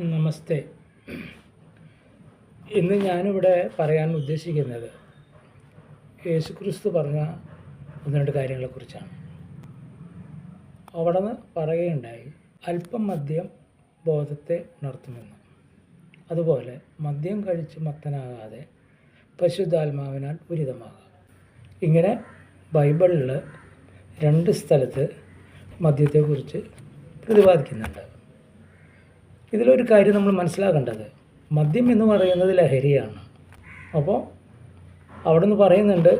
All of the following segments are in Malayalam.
നമസ്തേ. ഇന്ന് ഞാനിവിടെ പറയാൻ ഉദ്ദേശിക്കുന്നത് യേശുക്രിസ്തു പറഞ്ഞ ഒന്ന് രണ്ട് കാര്യങ്ങളെക്കുറിച്ചാണ് അവിടെ നിന്ന് പറയുകയുണ്ടായി അല്പം മദ്യം ബോധത്തെ ഉണർത്തുമെന്ന്. അതുപോലെ മദ്യം കഴിച്ച് മത്തനാകാതെ പരിശുദ്ധാത്മാവിനാൽ ഉരിതമാകാം. ഇങ്ങനെ ബൈബിളിൽ രണ്ട് സ്ഥലത്ത് മദ്യത്തെക്കുറിച്ച് പ്രതിപാദിക്കുന്നുണ്ട്. ഇതിലൊരു കാര്യം നമ്മൾ മനസ്സിലാക്കേണ്ടത്. മദ്യം എന്ന് പറയുന്നത് ലഹരിയാണ്. അപ്പോൾ അവിടെ നിന്ന് പറയുന്നുണ്ട്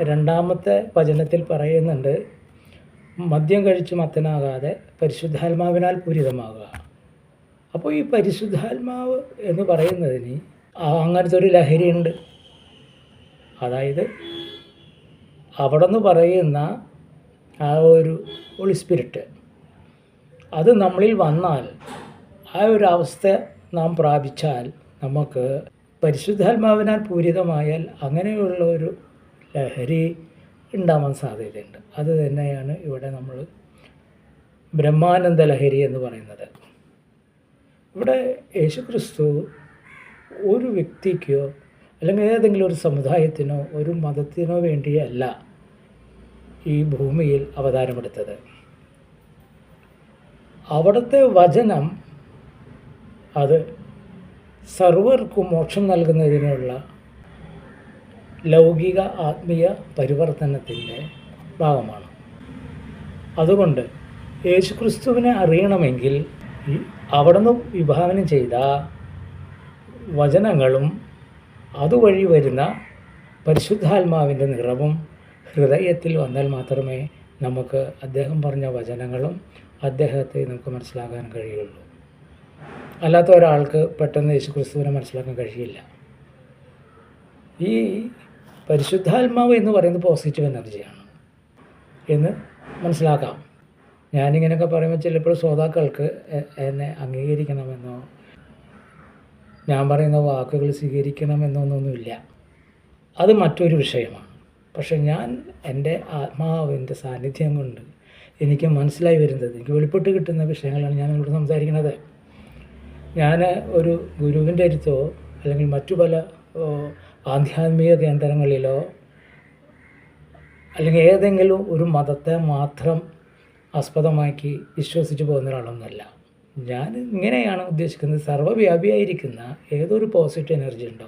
രണ്ടാമത്തെ വചനത്തിൽ പറയുന്നുണ്ട് മദ്യം കഴിച്ച് മത്തനാകാതെ പരിശുദ്ധാത്മാവിനാൽ പൂരിതമാകുക അപ്പോൾ ഈ പരിശുദ്ധാത്മാവ് എന്ന് പറയുന്നതിന് അങ്ങനത്തെ ഒരു ലഹരിയുണ്ട്. അതായത് അവിടെ നിന്ന് പറയുന്ന ആ ഒരു ഹോളി സ്പിരിറ്റ് അത് നമ്മളിൽ വന്നാൽ ആ ഒരു അവസ്ഥ നാം പ്രാപിച്ചാൽ നമുക്ക് പരിശുദ്ധാത്മാവിനാൽ പൂരിതമായാൽ അങ്ങനെയുള്ള ഒരു ലഹരി ഉണ്ടാവാൻ സാധ്യതയുണ്ട്. അത് തന്നെയാണ് ഇവിടെ നമ്മൾ ബ്രഹ്മാനന്ദ ലഹരി എന്ന് പറയുന്നത്. ഇവിടെ യേശുക്രിസ്തു ഒരു വ്യക്തിക്കോ അല്ലെങ്കിൽ ഏതെങ്കിലും ഒരു സമുദായത്തിനോ ഒരു മതത്തിനോ വേണ്ടിയല്ല ഈ ഭൂമിയിൽ അവതാരമെടുത്തത്. അവിടുത്തെ വചനം അത് സർവർക്കും മോക്ഷം നൽകുന്നതിനുള്ള ലൗകിക ആത്മീയ പരിവർത്തനത്തിന്റെ ഭാഗമാണ്. അതുകൊണ്ട് യേശുക്രിസ്തുവിനെ അറിയണമെങ്കിൽ അവിടുന്ന് വിഭാവനം ചെയ്ത വചനങ്ങളും അതുവഴി വരുന്ന പരിശുദ്ധാത്മാവിന്റെ നിറവും ഹൃദയത്തിൽ വന്നാൽ മാത്രമേ നമുക്ക് അദ്ദേഹം പറഞ്ഞ വചനങ്ങളും അദ്ദേഹത്തെ നമുക്ക് മനസ്സിലാക്കാൻ കഴിയുള്ളൂ. അല്ലാത്ത ഒരാൾക്ക് പെട്ടെന്ന് യേശു ക്രിസ്തുവിനെ മനസ്സിലാക്കാൻ കഴിയില്ല. ഈ പരിശുദ്ധാത്മാവ് എന്ന് പറയുന്നത് പോസിറ്റീവ് എനർജിയാണ് എന്ന് മനസ്സിലാക്കാം. ഞാനിങ്ങനെയൊക്കെ പറയുമ്പോൾ ചിലപ്പോൾ ശ്രോതാക്കൾക്ക് എന്നെ അംഗീകരിക്കണമെന്നോ ഞാൻ പറയുന്ന വാക്കുകൾ സ്വീകരിക്കണമെന്നൊന്നൊന്നുമില്ല അത് മറ്റൊരു വിഷയമാണ്. പക്ഷെ ഞാൻ എന്റെ ആത്മാവിന്റെ സാന്നിധ്യം കൊണ്ട് എനിക്ക് മനസ്സിലായി വരുന്നത് എനിക്ക് വെളിപ്പെട്ട് കിട്ടുന്ന വിഷയങ്ങളാണ് ഞാൻ നിങ്ങളോട് സംസാരിക്കുന്നത്. ഞാൻ ഒരു ഗുരുവിന്റെ അടുത്തോ അല്ലെങ്കിൽ മറ്റു പല ആധ്യാത്മിക കേന്ദ്രങ്ങളിലോ അല്ലെങ്കിൽ ഏതെങ്കിലും ഒരു മതത്തെ മാത്രം ആസ്പദമാക്കി വിശ്വസിച്ച് പോകുന്ന ഒരാളൊന്നുമല്ല ഞാൻ ഇങ്ങനെയാണ് ഉദ്ദേശിക്കുന്നത്. സർവവ്യാപിയായിരിക്കുന്ന ഏതൊരു പോസിറ്റീവ് എനർജി ഉണ്ടോ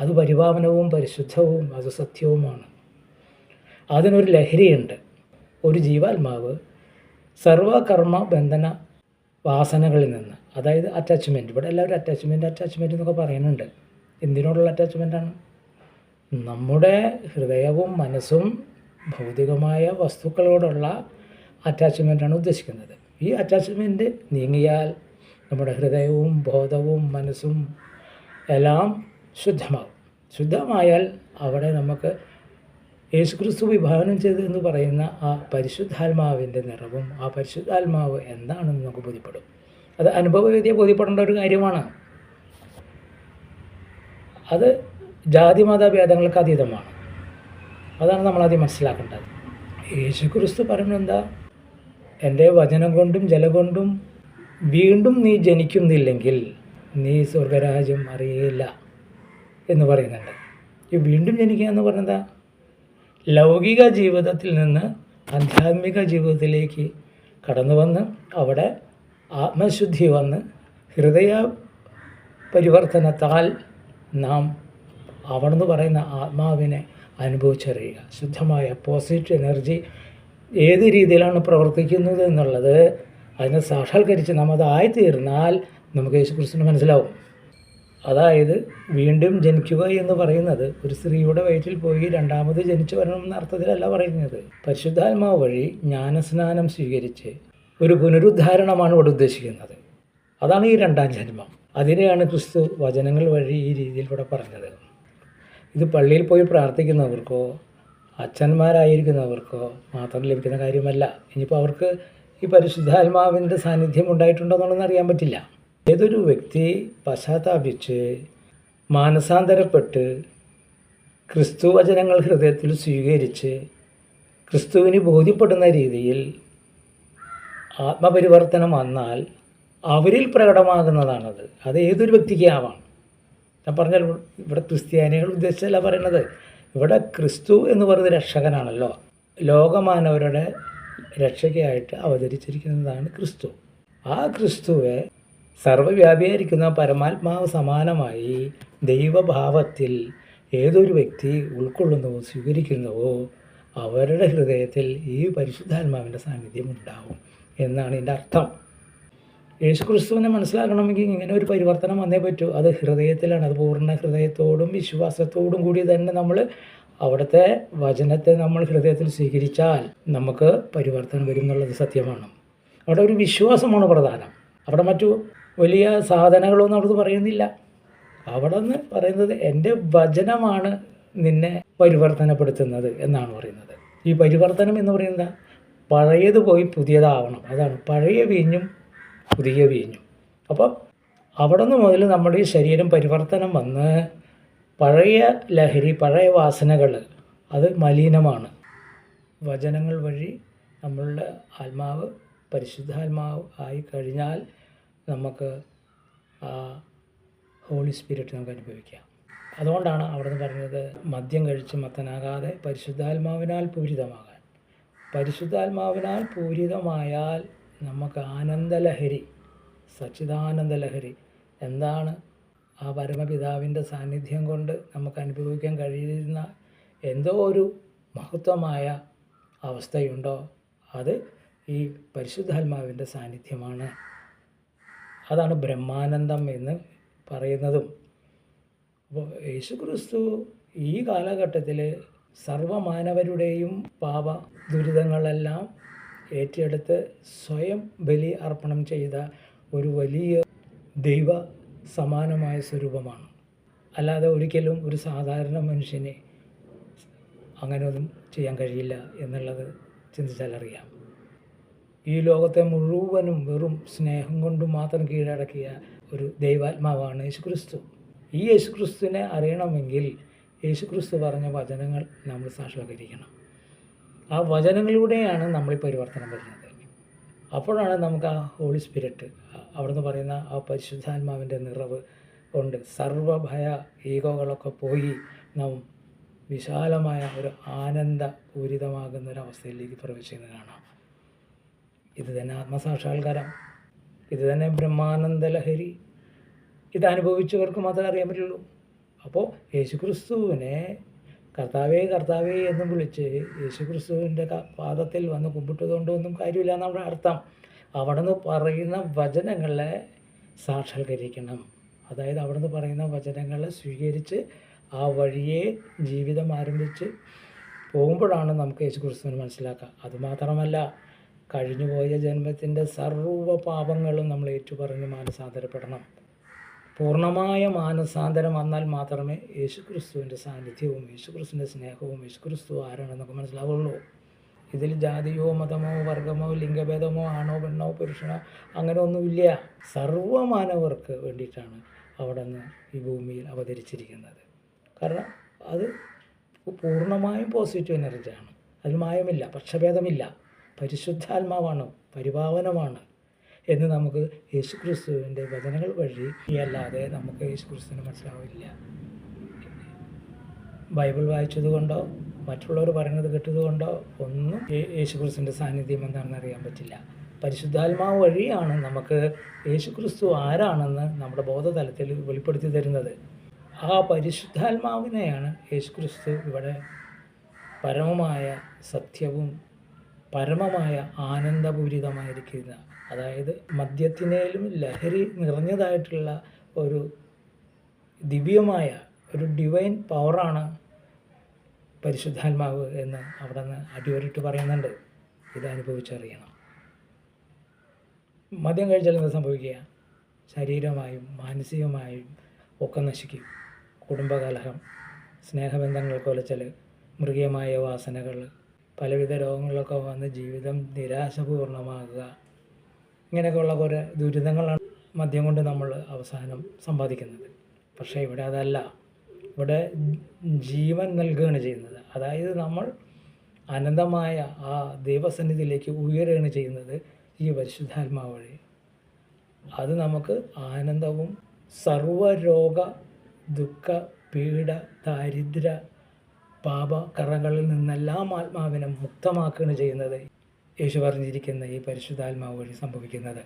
അത് പരിപാവനവും പരിശുദ്ധവും അത് സത്യവുമാണ്. അതിനൊരു ലഹരിയുണ്ട്. ഒരു ജീവാത്മാവ് സർവകർമ്മ ബന്ധന വാസനകളിൽ നിന്ന് അതായത് അറ്റാച്ച്മെന്റ് ഇവിടെ എല്ലാവരും അറ്റാച്ച്മെന്റ് അറ്റാച്ച്മെന്റ് എന്നൊക്കെ പറയുന്നുണ്ട്. എന്തിനോടുള്ള അറ്റാച്ച്മെന്റാണ് നമ്മുടെ ഹൃദയവും മനസ്സും ഭൗതികമായ വസ്തുക്കളോടുള്ള അറ്റാച്ച്മെന്റാണ് ഉദ്ദേശിക്കുന്നത്. ഈ അറ്റാച്ച്മെന്റ് നീങ്ങിയാൽ നമ്മുടെ ഹൃദയവും ബോധവും മനസ്സും എല്ലാം ശുദ്ധമാകും. ശുദ്ധമായാൽ അവിടെ നമുക്ക് യേശുക്രിസ്തു വിഭാവനം ചെയ്തു എന്ന് പറയുന്ന ആ പരിശുദ്ധാത്മാവിന്റെ നിറവും ആ പരിശുദ്ധാത്മാവ് എന്താണെന്ന് നമുക്ക് ബോധ്യപ്പെടും. അത് അനുഭവവേദ്യ ബോധ്യപ്പെടേണ്ട ഒരു കാര്യമാണ്. അത് ജാതി മത ഭേദങ്ങൾക്ക് അതീതമാണ്. അതാണ് നമ്മളാദ്യം മനസ്സിലാക്കേണ്ടത്. യേശു ക്രിസ്തു പറഞ്ഞെന്താ? എന്റെ വചനം കൊണ്ടും ജലം കൊണ്ടും വീണ്ടും നീ ജനിക്കുന്നില്ലെങ്കിൽ നീ സ്വർഗരാജ്യം അറിയില്ല എന്ന് പറയുന്നുണ്ട്. ഈ വീണ്ടും ജനിക്കുക എന്ന് പറഞ്ഞതാ ലൗകിക ജീവിതത്തിൽ നിന്ന് ആധ്യാത്മിക ജീവിതത്തിലേക്ക് കടന്നു വന്ന് അവിടെ ആത്മശുദ്ധി വന്ന് ഹൃദയ പരിവർത്തനത്താൽ നാം അവിടുന്ന് പറയുന്ന ആത്മാവിനെ അനുഭവിച്ചറിയുക. ശുദ്ധമായ പോസിറ്റീവ് എനർജി ഏത് രീതിയിലാണ് പ്രവർത്തിക്കുന്നത് എന്നുള്ളത് അതിനെ സാക്ഷാത്കരിച്ച് നാം അതായിത്തീർന്നാൽ നമുക്ക് യേശുക്രിസ്തുവിന് മനസ്സിലാവും. അതായത് വീണ്ടും ജനിക്കുക എന്ന് പറയുന്നത് ഒരു സ്ത്രീയുടെ വയറ്റിൽ പോയി രണ്ടാമത് ജനിച്ചു വരണം എന്ന അർത്ഥത്തിലല്ല പറയുന്നത്. പരിശുദ്ധാത്മാവ് വഴി ജ്ഞാനസ്നാനം സ്വീകരിച്ച് ഒരു പുനരുദ്ധാരണമാണ് ഇവിടെ ഉദ്ദേശിക്കുന്നത്. അതാണ് ഈ രണ്ടാം ജന്മം. അതിനെയാണ് ക്രിസ്തു വചനങ്ങൾ വഴി ഈ രീതിയിൽ ഇവിടെ പറഞ്ഞത്. ഇത് പള്ളിയിൽ പോയി പ്രാർത്ഥിക്കുന്നവർക്കോ അച്ഛന്മാരായിരിക്കുന്നവർക്കോ മാത്രം ലഭിക്കുന്ന കാര്യമല്ല. ഇനിയിപ്പോൾ അവർക്ക് ഈ പരിശുദ്ധാത്മാവിന്റെ സാന്നിധ്യം ഉണ്ടായിട്ടുണ്ടോ എന്നുള്ളതെന്ന് അറിയാൻ പറ്റില്ല. ഏതൊരു വ്യക്തി പശ്ചാത്താപിച്ച് മാനസാന്തരപ്പെട്ട് ക്രിസ്തു വചനങ്ങൾ ഹൃദയത്തിൽ സ്വീകരിച്ച് ക്രിസ്തുവിന് ബോധ്യപ്പെടുന്ന രീതിയിൽ ആത്മപരിവർത്തനം വന്നാൽ അവരിൽ പ്രകടമാകുന്നതാണത്. അത് ഏതൊരു വ്യക്തിക്ക് ആവാം. ഞാൻ പറഞ്ഞാൽ ഇവിടെ ക്രിസ്ത്യാനികൾ ഉദ്ദേശിച്ചല്ല പറയുന്നത് ഇവിടെ ക്രിസ്തു എന്ന് പറയുന്നത് രക്ഷകനാണല്ലോ. ലോകമാനവരുടെ രക്ഷകയായിട്ട് അവതരിച്ചിരിക്കുന്നതാണ് ക്രിസ്തു. ആ ക്രിസ്തുവെ സർവവ്യാപിയായിരിക്കുന്ന പരമാത്മാവ് സമാനമായി ദൈവഭാവത്തിൽ ഏതൊരു വ്യക്തി ഉൾക്കൊള്ളുന്നുവോ സ്വീകരിക്കുന്നുവോ അവരുടെ ഹൃദയത്തിൽ ഈ പരിശുദ്ധാത്മാവിന്റെ സാന്നിധ്യം ഉണ്ടാവും. എന്നാണ് ഇതിന്റെ അർത്ഥം. യേശു ക്രിസ്തുവിനെ മനസ്സിലാക്കണമെങ്കിൽ ഇങ്ങനെ ഒരു പരിവർത്തനം വന്നേ പറ്റൂ. അത് ഹൃദയത്തിലാണ്. അത് പൂർണ ഹൃദയത്തോടും വിശ്വാസത്തോടും കൂടി തന്നെ നമ്മൾ അവിടുത്തെ വചനത്തെ നമ്മൾ ഹൃദയത്തിൽ സ്വീകരിച്ചാൽ നമുക്ക് പരിവർത്തനം വരും എന്നുള്ളത് സത്യമാണ്. അവിടെ ഒരു വിശ്വാസമാണ് പ്രധാനം. അവിടെ മറ്റു വലിയ സാധനങ്ങളൊന്നും അവിടെ പറയുന്നില്ല. അവിടെ നിന്ന് പറയുന്നത് എന്റെ വചനമാണ് നിന്നെ പരിവർത്തനപ്പെടുത്തുന്നത് എന്നാണ് പറയുന്നത്. ഈ പരിവർത്തനം എന്ന് പറയുന്നത് പഴയത് പോയി പുതിയതാവണം. അതാണ് പഴയ വീഞ്ഞും പുതിയ വീഞ്ഞും. അപ്പം അവിടെ നിന്ന് മുതൽ നമ്മുടെ ഈ ശരീരം പരിവർത്തനം വന്ന് പഴയ ലഹരി പഴയ വാസനകൾ അത് മലിനമാണ്. വചനങ്ങൾ വഴി നമ്മളുടെ ആത്മാവ് പരിശുദ്ധാത്മാവ് ആയി കഴിഞ്ഞാൽ നമുക്ക് ആ ഹോളി സ്പിരിറ്റ് നമുക്ക് അനുഭവിക്കാം. അതുകൊണ്ടാണ് അവിടെ നിന്ന് പറഞ്ഞത് മദ്യം കഴിച്ച് മത്തനാകാതെ പരിശുദ്ധാത്മാവിനാൽ പൂരിതമാകാൻ പരിശുദ്ധാത്മാവിനാൽ പൂരിതമായാൽ നമുക്ക് ആനന്ദലഹരി സച്ചിദാനന്ദലഹരി. എന്താണ് ആ പരമപിതാവിന്റെ സാന്നിധ്യം കൊണ്ട് നമുക്ക് അനുഭവിക്കാൻ കഴിയുന്ന എന്തോ ഒരു മഹത്വമായ അവസ്ഥയുണ്ടോ? അത് ഈ പരിശുദ്ധാത്മാവിന്റെ സാന്നിധ്യമാണ്. അതാണ് ബ്രഹ്മാനന്ദം എന്ന് പറയുന്നതും. അപ്പോൾ യേശുക്രിസ്തു ഈ കാലഘട്ടത്തിൽ സർവമാനവരുടെയും പാപ ദുരിതങ്ങളെല്ലാം ഏറ്റെടുത്ത് സ്വയം ബലി അർപ്പണം ചെയ്ത ഒരു വലിയ ദൈവ സമാനമായ സ്വരൂപമാണ്. അല്ലാതെ ഒരിക്കലും ഒരു സാധാരണ മനുഷ്യനെ അങ്ങനെയൊന്നും ചെയ്യാൻ കഴിയില്ല എന്നുള്ളത് ചിന്തിച്ചാൽ അറിയാം. ഈ ലോകത്തെ മുഴുവനും വെറും സ്നേഹം കൊണ്ട് മാത്രം കീഴടക്കിയ ഒരു ദൈവാത്മാവാണ് യേശുക്രിസ്തു. ഈ യേശുക്രിസ്തുവിനെ അറിയണമെങ്കിൽ യേശുക്രിസ്തു പറഞ്ഞ വചനങ്ങൾ നമ്മൾ സാക്ഷാത്കരിക്കണം. ആ വചനങ്ങളിലൂടെയാണ് നമ്മൾ ഈ പരിവർത്തനം വരുന്നത്. അപ്പോഴാണ് നമുക്ക് ആ ഹോളി സ്പിരിറ്റ് അവിടുന്ന് പറയുന്ന ആ പരിശുദ്ധാത്മാവിന്റെ നിറവ് കൊണ്ട് സർവഭയ ഈഗോകളൊക്കെ പോയി നാം വിശാലമായ ഒരു ആനന്ദ പൂരിതമാകുന്ന ഒരവസ്ഥയിലേക്ക് പ്രവേശിക്കുന്നത് കാണാം. ഇത് തന്നെ ആത്മസാക്ഷാത്കാരം. ഇത് തന്നെ ബ്രഹ്മാനന്ദ ലഹരി. ഇത് അനുഭവിച്ചവർക്ക് മാത്രമേ അറിയാൻ പറ്റുള്ളൂ. അപ്പോൾ യേശുക്രിസ്തുവിനെ കർത്താവേ കർത്താവേ എന്ന് വിളിച്ച് യേശുക്രിസ്തുവിന്റെ പാദത്തിൽ വന്ന് കുമ്പിട്ടതുകൊണ്ടൊന്നും കാര്യമില്ല എന്നാണ് അർത്ഥം. അവിടെ നിന്ന് പറയുന്ന വചനങ്ങളെ സാക്ഷാത്കരിക്കണം. അതായത് അവിടെ നിന്ന് പറയുന്ന വചനങ്ങളെ സ്വീകരിച്ച് ആ വഴിയെ ജീവിതം ആരംഭിച്ച് പോകുമ്പോഴാണ് നമുക്ക് യേശു ക്രിസ്തുവിനെ മനസ്സിലാക്കുക അതുമാത്രമല്ല കഴിഞ്ഞുപോയ ജന്മത്തിന്റെ സർവ പാപങ്ങളും നമ്മൾ ഏറ്റുപറഞ്ഞ് മാനസാന്തരപ്പെടണം. പൂർണമായ മാനസാന്തരം വന്നാൽ മാത്രമേ യേശുക്രിസ്തുവിന്റെ സാന്നിധ്യവും യേശുക്രിസ്തുവിന്റെ സ്നേഹവും യേശുക്രിസ്തു ആരാണെന്നൊക്കെ മനസ്സിലാവുള്ളൂ. ഇതിൽ ജാതിയോ മതമോ വർഗമോ ലിംഗഭേദമോ ആണോ പെണ്ണോ പുരുഷനോ അങ്ങനെ ഒന്നുമില്ല സർവമാനവർക്ക് വേണ്ടിയിട്ടാണ് അവിടെ നിന്ന് ഈ ഭൂമിയിൽ അവതരിച്ചിരിക്കുന്നത്. കാരണം അത് പൂർണമായും പോസിറ്റീവ് എനർജിയാണ്. അതിൽ മായമില്ല പക്ഷഭേദമില്ല. പരിശുദ്ധാത്മാവാണ് പരിപാവനമാണ്. എന്ന് നമുക്ക് യേശുക്രിസ്തുവിന്റെ വചനങ്ങൾ വഴി അല്ലാതെ നമുക്ക് യേശുക്രിസ്തുവിനെ മനസ്സിലാവില്ല. ബൈബിൾ വായിച്ചത് കൊണ്ടോ മറ്റുള്ളവർ പറയുന്നത് കേട്ടതുകൊണ്ടോ ഒന്നും യേശുക്രിസ്തുവിന്റെ സാന്നിധ്യം എന്താണെന്ന് അറിയാൻ പറ്റില്ല. പരിശുദ്ധാത്മാവ് വഴിയാണ് നമുക്ക് യേശുക്രിസ്തു ആരാണെന്ന് നമ്മുടെ ബോധതലത്തിൽ വെളിപ്പെടുത്തി തരുന്നത്. ആ പരിശുദ്ധാത്മാവിനെയാണ് യേശുക്രിസ്തു ഇവിടെ പരമമായ സത്യവും പരമമായ ആനന്ദപൂരിതമായിരിക്കുന്ന അതായത് മദ്യത്തിനേലും ലഹരി നിറഞ്ഞതായിട്ടുള്ള ഒരു ദിവ്യമായ ഒരു ഡിവൈൻ പവറാണ് പരിശുദ്ധാത്മാവ് എന്ന് അവിടെ നിന്ന് അടിവരിട്ട് പറയുന്നുണ്ട്. ഇത് അനുഭവിച്ചറിയണം. മദ്യം കഴിച്ചാൽ എന്താ സംഭവിക്കുക? ശരീരമായും മാനസികമായും ഒക്കെ നശിക്കും. കുടുംബകലഹം സ്നേഹബന്ധങ്ങൾ കൊലച്ചൽ മൃഗീയമായ വാസനകൾ പലവിധ രോഗങ്ങളൊക്കെ വന്ന് ജീവിതം നിരാശപൂർണമാകുക ഇങ്ങനെയൊക്കെയുള്ള കുറേ ദുരിതങ്ങളാണ് മദ്യം കൊണ്ട് നമ്മൾ അവസാനം സമ്പാദിക്കുന്നത്. പക്ഷേ ഇവിടെ അതല്ല. ഇവിടെ ജീവൻ നൽകുകയാണ് ചെയ്യുന്നത്. അതായത് നമ്മൾ അനന്തമായ ആ ദൈവസന്നിധിയിലേക്ക് ഉയരുകയാണ് ചെയ്യുന്നത് ഈ പരിശുദ്ധാത്മാവ് വഴി. അത് നമുക്ക് ആനന്ദവും സർവരോഗ ദുഃഖ പീഡ ദാരിദ്ര്യ പാപ കറകളിൽ നിന്നെല്ലാം ആത്മാവിനെ മുക്തമാക്കുകയാണ് ചെയ്യുന്നത്. യേശു പറഞ്ഞിരിക്കുന്ന ഈ പരിശുദ്ധാത്മാവ് വഴി സംഭവിക്കുന്നത്.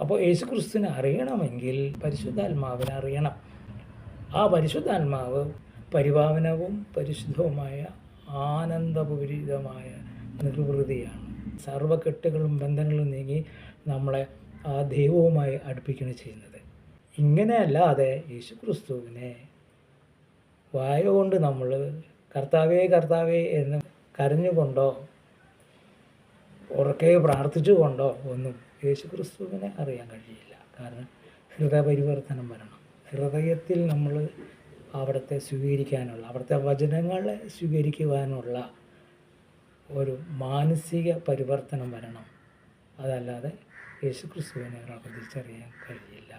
അപ്പോൾ യേശു ക്രിസ്തുവിനെ അറിയണമെങ്കിൽ പരിശുദ്ധാത്മാവിനെ അറിയണം. ആ പരിശുദ്ധാത്മാവ് പരിപാവനവും പരിശുദ്ധവുമായ ആനന്ദപൂരിതമായ നിർവൃതിയാണ് സർവകെട്ടുകളും ബന്ധങ്ങളും നീങ്ങി നമ്മളെ ആ ദൈവവുമായി അടുപ്പിക്കുകയാണ് ചെയ്യുന്നത്. ഇങ്ങനെയല്ലാതെ യേശു ക്രിസ്തുവിനെ വായ കൊണ്ട് നമ്മൾ കർത്താവേ കർത്താവേ എന്ന് കരഞ്ഞുകൊണ്ടോ ഉറക്കെ പ്രാർത്ഥിച്ചുകൊണ്ടോ ഒന്നും യേശു ക്രിസ്തുവിനെ അറിയാൻ കഴിയില്ല. കാരണം ഹൃദയപരിവർത്തനം വരണം. ഹൃദയത്തിൽ നമ്മൾ അവിടുത്തെ സ്വീകരിക്കാനുള്ള അവിടുത്തെ വചനങ്ങളെ സ്വീകരിക്കുവാനുള്ള ഒരു മാനസിക പരിവർത്തനം വരണം. അതല്ലാതെ യേശു ക്രിസ്തുവിനെ ഒരാൾക്ക് തിരിച്ചറിയാൻ കഴിയില്ല.